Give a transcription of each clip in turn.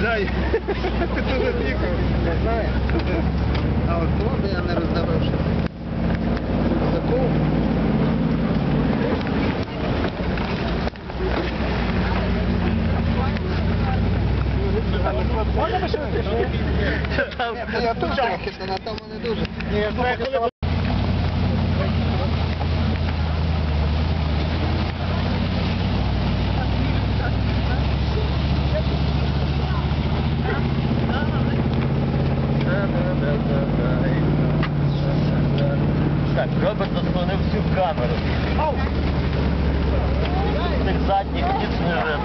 Знаю. Ти дуже тихо. Я знаю. А от того я не роздавивши. Забув. Ще Я тут трохи, то на тому не дуже. Ні, я знаю, коли Так, Роберт заслонив всю камеру. Цих задніх ніц не.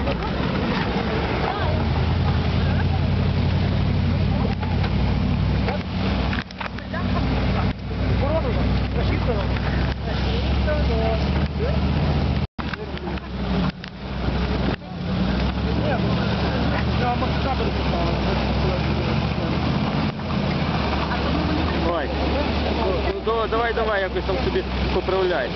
Давай. Ну, давай, давай, давай, якось там собі поправляй.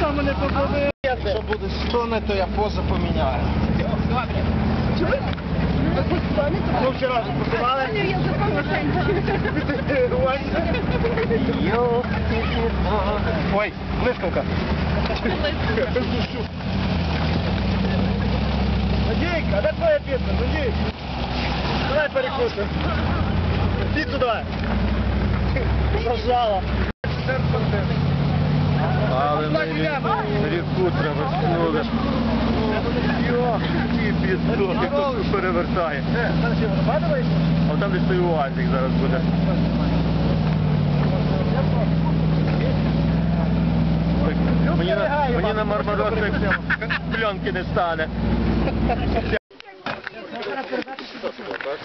там мене побили. Якщо буде стони, то я поза поміняю. Ну вчора ж. Ой, блискавка. Надійка, а де твоя пісня? Надійка. Давай перекусимо. Іди туди. Зажала. Але ми рі- ріку траверснули. Йох, який підсох, як перевертає. Набадуєш? А там десь той уазик зараз буде. Мені на, мені на мармарок пленки не стане.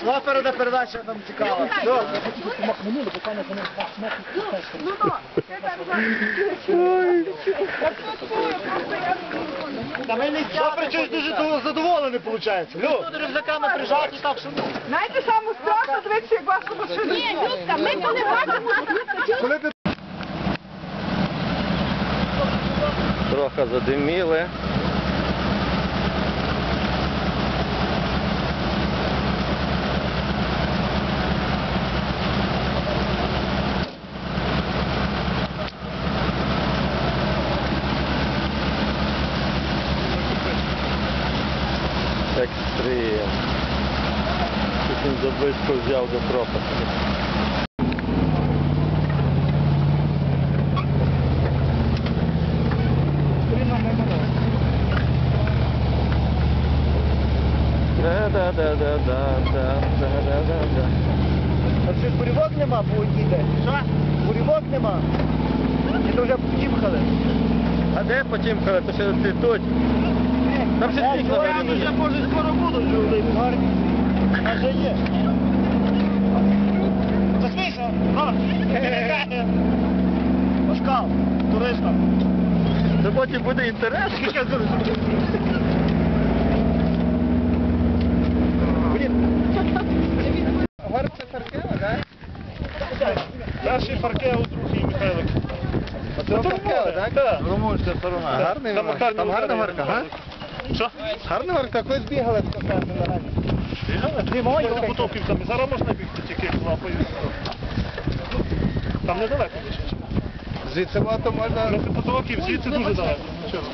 Ну, Опереда передача нам цікава. Ну, ну, Та ми не Добре, щось дуже задоволений виходить. Тут рюкзаками прижаті так, що ну. Знаєте, саме страшно дивитися, як вашу машину. Ні, Людка, ми то не бачимо. Трохи задиміли. Пропасті. Да-да-да-да-да-да-да-да-да. А що ж бурівок нема, бо їде? Що? Бурівок нема. Чи то вже потімхали? А де потімкали? То ще цвітуть. Там ще сніг на вже може скоро будуть гарні. А вже є. Пашкал, туристам. Це потім буде інтерес. Гор це Фаркева, так? Парке у другий Михайлик. А це Фаркева, так? Румунська сторона. Гарний Там гарна горка, га? Що? Гарна горка, колись бігали в кафе раді. Зараз можна бігти тільки лапою. Там недалеко. Звідси вато можна... Трохи потоків, звідси дуже далеко. Чесно.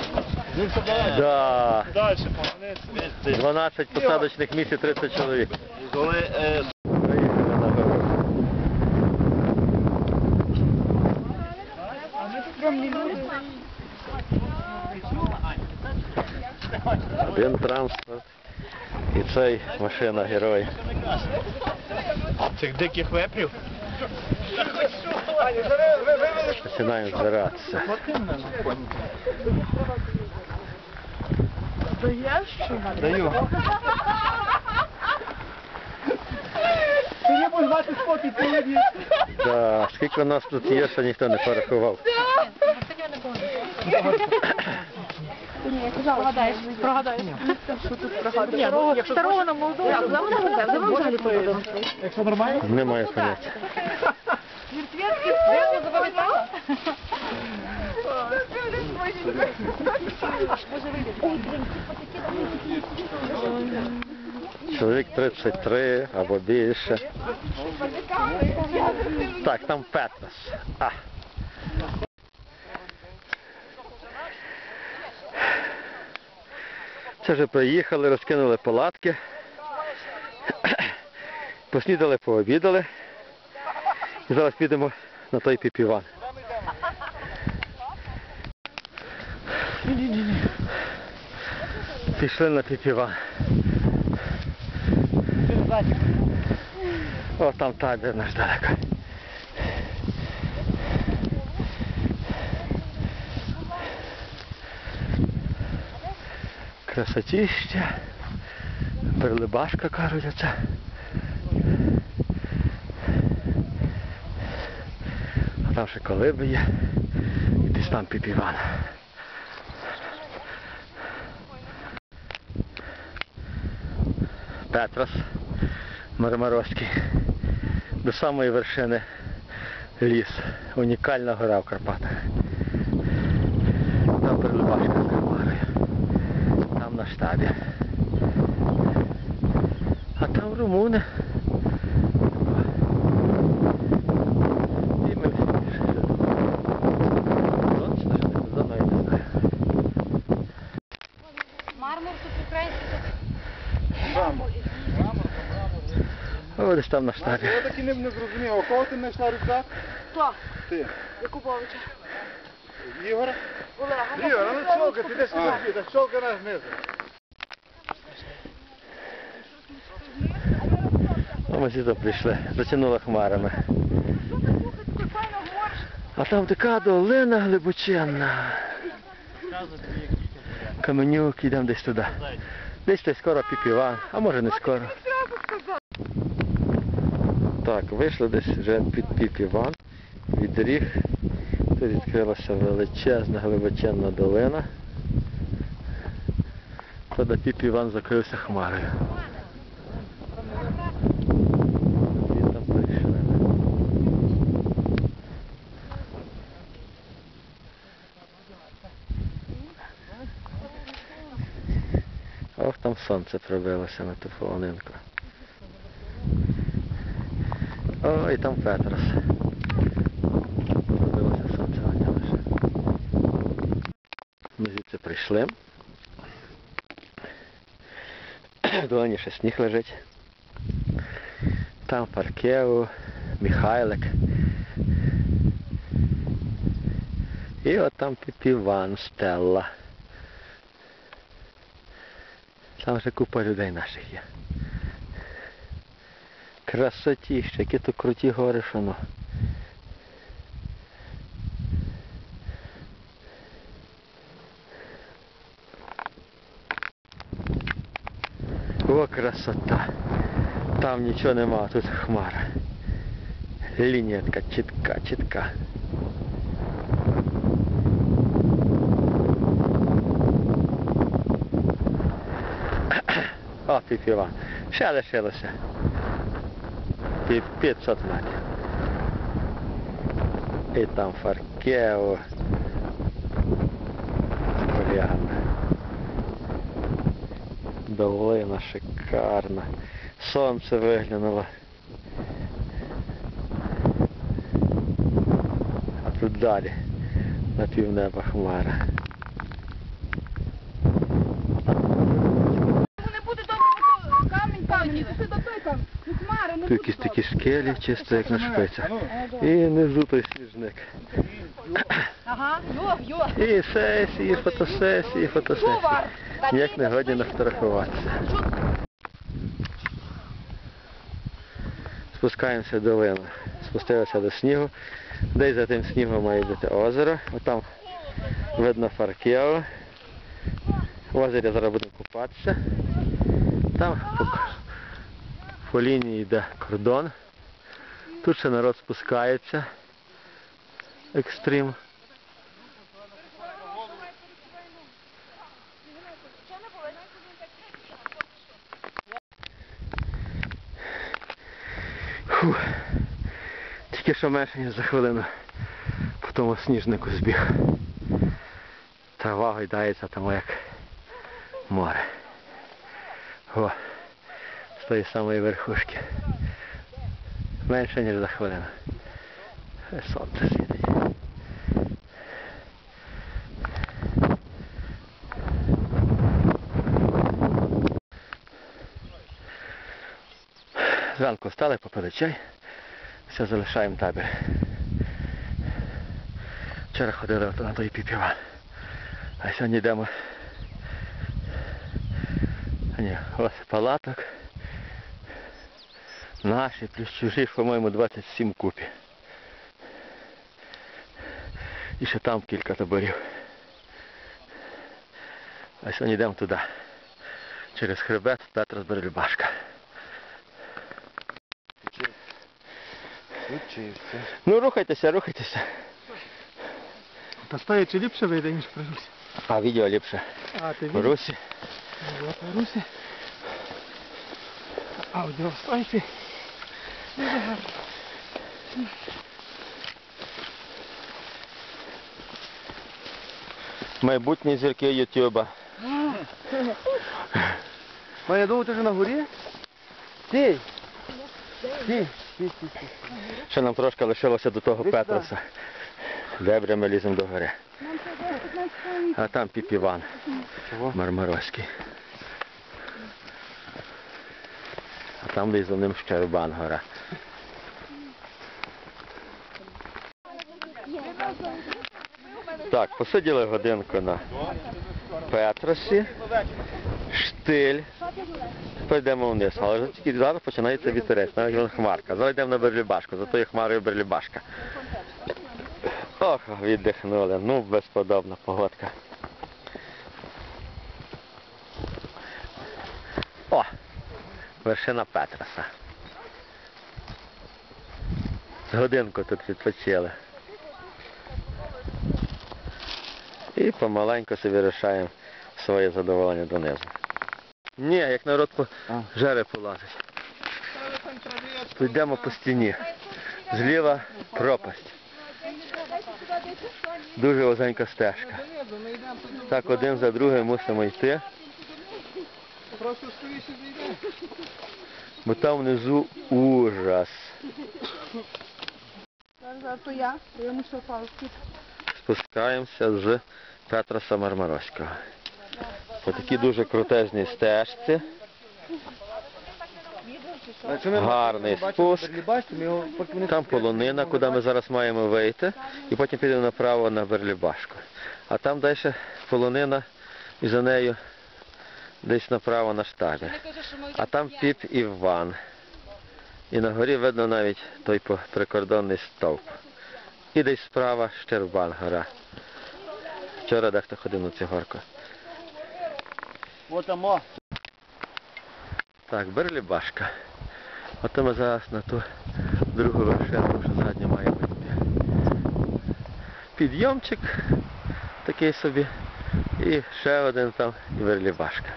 Да. Далі, погонець. 12 посадочних місць і 30 чоловік. Коли е, Приїхали на гору. Один транспорт і цей машина герой. цих диких вепрів. Починаємо збиратися. Даю. Я можу мати спокій сьогодні. Да. Скільки нас тут є, що ніхто не порахував. Прогадаєш, прогадаєш. Старого, старого на молодого. Якщо нормально? Немає поняття. Чоловік 33 або більше. Так, там Петрос. А. Це вже приїхали, розкинули палатки. Поснідали, пообідали. І зараз підемо на той піпіван. Пішли на піпіван. О, там табір наш далеко. Красотіще. Перлибашка, кажуть, оце. А там ще колиби є. І десь там піпіван. Петрос Мармаровський. До самої вершини ліс. Унікальна гора в Карпатах. Там перебашка з Карпатою. Там на штабі. А там румуни. І ми пішли. Точно, що не туди, навіть не знаю. Мармур тут український. О, десь там на штабі. Я так і не, не зрозумів, а кого ти знайшла рюкзак? Хто? Ти. Якубовича. Ігора? Олега. Ігор, ну щолка, ти десь А. сюди, щолка наш знизу. Ми звідти прийшли, затягнуло хмарами. А там така долина глибоченна. Каменюк, йдемо десь туди. Десь то скоро піпіван, а може не скоро. Так, вийшли десь вже під піпіван, від ріг. Тут відкрилася величезна глибоченна долина. Туди піпіван закрився хмарою. Ох, там сонце пробилося на ту полонинку. О, і там Петрос. Пробилося сонце на нього ще. Ми звідси прийшли. В ще сніг лежить. Там Паркеу, Михайлик. І от там Піпіван, Стелла. Там вже купа людей наших є. Красотіще, які тут круті гори, що ну. О, красота. Там нічого нема, тут хмара. Лінія чітка, чітка. О, піпіва. Ще лишилося. Під 500 метрів. І там Фаркео. Поляна. Долина шикарна. Сонце виглянуло. А тут далі на півнеба хмара. Не буде добре, бо то камінь камінь. Ти до той там. Ну, Хмари, не Тут якісь такі скелі, чисто як на шпицях. І внизу той сніжник. Йо. І сесії, фотосесії, фотосесії. Чувар. Ніяк не годі нафотографуватися. Спускаємося долину. Спустилися до снігу. Десь за тим снігом має бути озеро. Отам видно Фаркео. В озері зараз будемо купатися. Там по, лінії йде кордон. Тут ще народ спускається. Екстрим. Фух. Тільки що менше, за хвилину по тому сніжнику збіг. Трава гойдається там як море. О, тої самої верхушки. Менше, ніж за хвилину. Сонце світить. Зранку встали, попили чай. Все, залишаємо табір. Вчора ходили на той піпіва. А сьогодні йдемо. Ні, ось палаток. Наші плюс чужі, по-моєму, 27 купі. І ще там кілька таборів. А сьогодні йдемо туди. Через хребет Петра Зберельбашка. Ну рухайтеся, рухайтеся. Та стоячи ліпше вийде, ніж при Русі. А відео ліпше. А, ти В Русі. Я при Русі. Аудіо. Дуже гарно. Майбутні зірки Ютуба. Ма, я думав, ти вже на горі? Ти. Ти. Ти, ти, ти. Ще нам трошки лишилося до того Петроса. Дебрями ліземо до гори. А там піпіван Мармаровський. А там десь за ним Щербан гора. Так, посиділи годинку на Петросі. Штиль. Пойдемо вниз, але тільки зараз починається вітерець, навіть вон хмарка. Зараз йдемо на Берлібашку, зато є хмарою Берлібашка. Ох, віддихнули, ну безподобна погодка. О! Вершина Петроса. З годинку тут відпочили. І помаленьку собі вирішаємо своє задоволення донизу. Ні, як народ по жере полазить. Йдемо по стіні. Зліва пропасть. Дуже вузенька стежка. Так один за другим мусимо йти, Просто скоріше зійдемо. бо там внизу ужас. То я, то я мушу палки. Спускаємося з Петроса Мармаровського. По такій дуже крутезній стежці. Гарний спуск. Там полонина, куди ми зараз маємо вийти, і потім підемо направо на Берлібашку. А там далі полонина і за нею десь направо на штабі. А там піп Іван. І на горі видно навіть той прикордонний стовп. І десь справа Щербан гора. Вчора дехто ходив на цю горку. Отамо. Так, Берлібашка. Ото ми зараз на ту другу вершину, що задню має бути. Підйомчик такий собі. І ще один там і Берлібашка.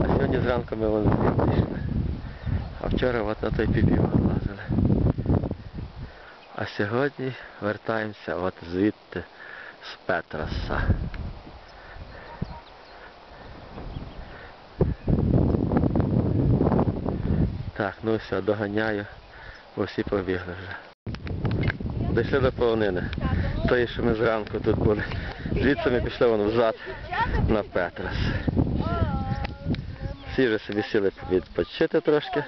А сьогодні зранку ми вон йшли. А вчора от на той піпів лазили. А сьогодні вертаємося от звідти з Петроса. Так, ну все, доганяю, бо всі побігли вже. Дійшли до полонини. Тої, що ми зранку тут були. Звідси ми пішли вон взад на Петрос. Всі вже собі сіли відпочити трошки.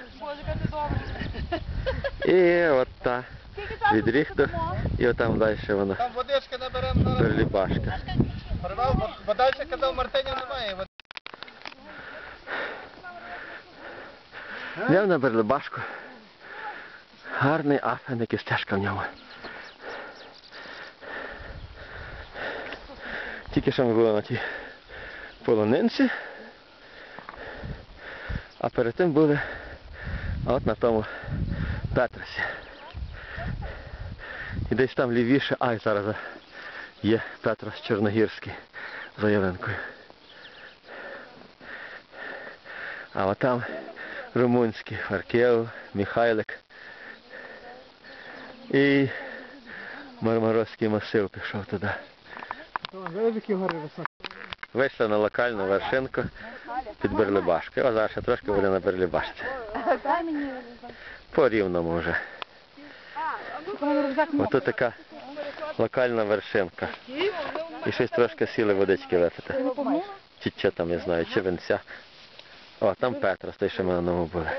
І от та від Ріхту, і отам далі воно Там водички наберемо зараз. Берлібашка. Порвав, бо, далі казав Мартинів немає. Йдемо на Берлибашку. Гарний афеник і стежка в ньому. Тільки що ми були на тій полонинці, а перед тим були от на тому Петросі. І десь там лівіше, ай, зараз є Петрос Чорногірський за ялинкою. А от там румунський Фаркев, Михайлик І Мармарозький масив пішов туди. Вийшли на локальну вершинку під Берлибашкою. О, зараз ще трошки буде на Берлибашці. По рівному вже. Ото така локальна вершинка. І щось трошки сіли водички випити. Чи що там, я знаю, чи винця. О, там Петрос, той, що ми на ньому були.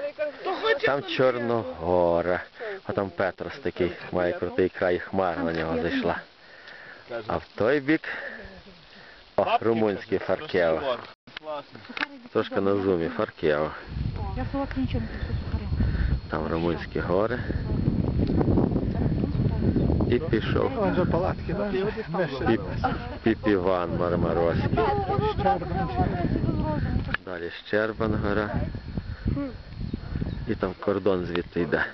Там Чорногора. А там Петрос такий, має крутий край, і хмара на нього зайшла. А в той бік о, румунський Фаркео. Трошки на зумі Фаркео. Там румунські гори. І пішов. Піпіван Мармарозький. Далі Щербан гора. І там кордон звідти йде.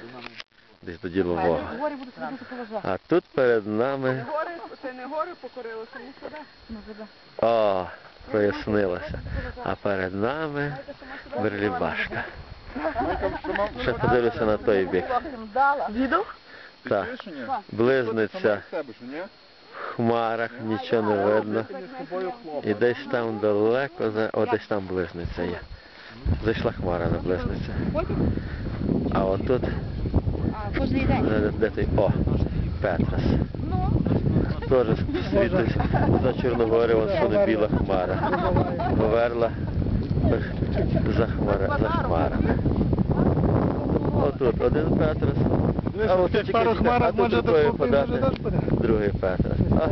Десь до поважати. А тут перед нами. Гори, це не гори покорили, це не сюди. Ну. О, прояснилося. А перед нами Берлібашка. Ще подивлюся на той бік. Діду? Так, близниця в хмарах, нічого не видно. І десь там далеко, о, десь там близниця є. Зайшла хмара на близницю. А отут, Кожний день. де, де той, о, Петрос. Ну, Теж світить за Чорногори, вон суне біла хмара. Поверла за, хмара, за хмарами. Отут один Петрос. А от тільки а тут може другої подати. Другий Петрос. А,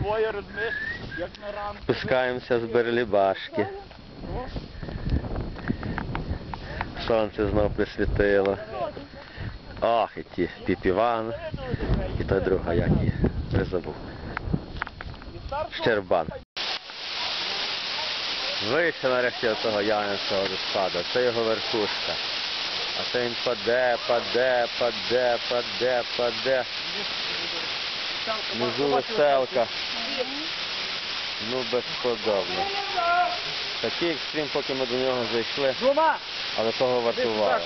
двоє розумієш, як на ранку. Спускаємося з Берлібашки. Сонце знов присвітило. Ох, і ті піпіван. І той друга, як її, не забув. Щербан. Вийшли нарешті до того Янинського розпаду. Це його верхушка. А це він паде, паде, паде, паде, паде. Внизу веселка. Ну, безподобно. Такий екстрим, поки ми до нього зайшли, але того вартувало.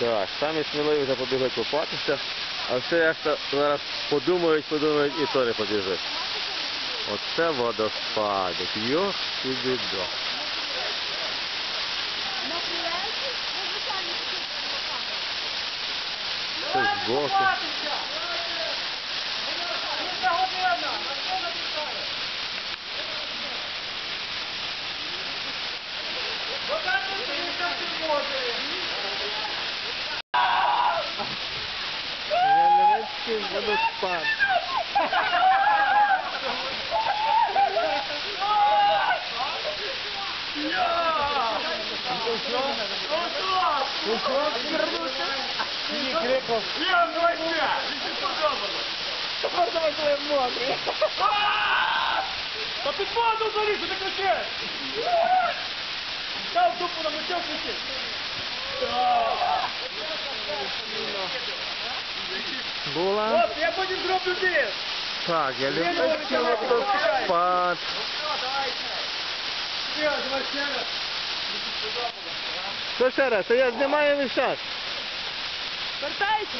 Так, самі сміливі вже побігли купатися, а все решта зараз подумають, подумають і то не побіжить. Оце водоспадик. Йох і бідо. Це збоку. Яневецький водоспад. Сині криков. Я давай ще! Мені сподобалось! Тепер давай коли мокрий. Та під воду кричиш! Став дупу на мечах кричиш! Була. От, я потім зроблю див! Так, я люблю цей водоспад. Давай ще раз! Що ще раз? Та я знімаю весь час. Вертайся.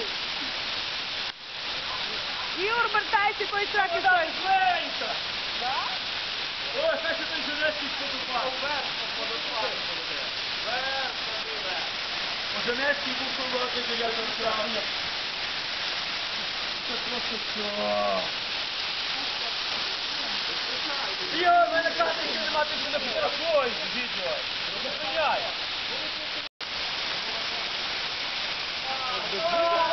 Ігор, вертайся, той трак і той. Швидко! О, це ще той Женецький сподобав! Женецький був солодкий 9 травня. Це просто що? Йо, мене карти ще нема, ти ще не фотографуєш, відео. Зупиняй. Ай, зупиняй.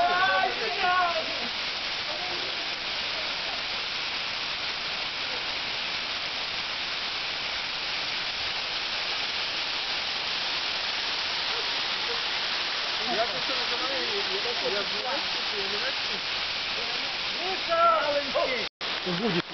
Будь